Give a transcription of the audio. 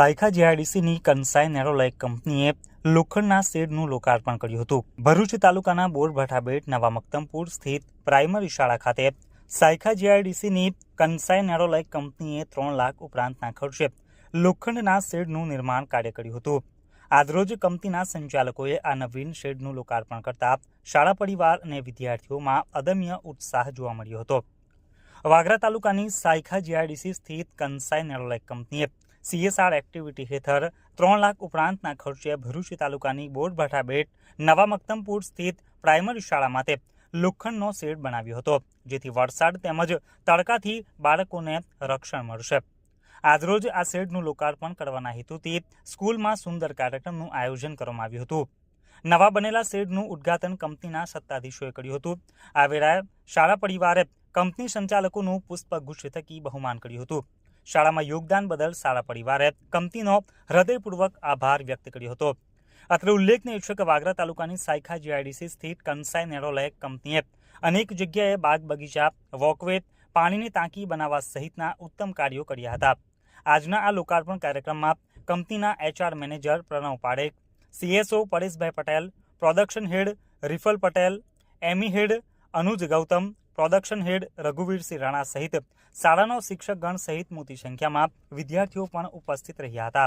સાયખા જીઆઈડીસીની કન્સાઈ નેરોલેક કંપનીએ લોખંડના શેડનું લોકાર્પણ કર્યું હતું. ભરૂચ તાલુકાના બોરભઠા બેટ, નવા મક્તમપુર સ્થિત પ્રાઇમરી શાળા ખાતે સાયખા જીઆઈડીસીની કન્સાઈ નેરોલેક કંપનીએ ત્રણ લાખ ઉપરાંતના ખર્ચે લોખંડના શેડનું નિર્માણ કાર્ય કર્યું હતું. આજરોજ કંપનીના સંચાલકોએ આ નવીન શેડનું લોકાર્પણ કરતા શાળા પરિવાર અને વિદ્યાર્થીઓમાં અદમ્ય ઉત્સાહ જોવા મળ્યો હતો. વાગરા તાલુકાની સાયખા જીઆઈડીસી સ્થિત કંસાઈ નેરોલેક કંપનીએ સીએસઆર એક્ટિવિટી હેઠળ ત્રણ લાખ ઉપરાંતના ખર્ચે ભરૂચ તાલુકાની બોરભાઠા બેટ નવા મક્તમપુર સ્થિત પ્રાઇમરી શાળા માટે લોખંડનો શેડ બનાવ્યો હતો, જેથી વરસાદ તેમજ તડકાથી બાળકોને રક્ષણ મળશે. આજરોજ આ શેડનું લોકાર્પણ કરવાના હેતુથી સ્કૂલમાં સુંદર કાર્યક્રમનું આયોજન કરવામાં આવ્યું હતું. નવા બનેલા શેડનું ઉદ્ઘાટન કંપનીના સત્તાધીશોએ કર્યું હતું. આ વેળાએ શાળા પરિવારે કંપની સંચાલકોનું પુષ્પગુચ્છ થકી બહુમાન કર્યું હતું. શાળામાં યોગદાન બદલ શાળા પરિવારે કંપનીનો હૃદયપૂર્વક આભાર વ્યક્ત કર્યો હતો. અત્રે ઉલ્લેખનીય છે કે વાગરા તાલુકાની સાયખા જીઆઈડીસી સ્થિત કંસાઈ નેરોલેક કંપનીએ અનેક જગ્યાએ બાગ બગીચા, વોકવે, પાણીની ટાંકી બનાવવા સહિતના ઉત્તમ કાર્યો કર્યા હતા. આજના આ લોકાર્પણ કાર્યક્રમમાં કંપનીના HR manager Pranav Padek, CSO Pareshbhai Patel, production head Rifal Patel એમી head Anuj Gautam production head Raghuvirsinh Rana સહિત શાળાનો શિક્ષકગણ સહિત મોટી સંખ્યામાં વિદ્યાર્થીઓ પણ ઉપસ્થિત રહ્યા હતા.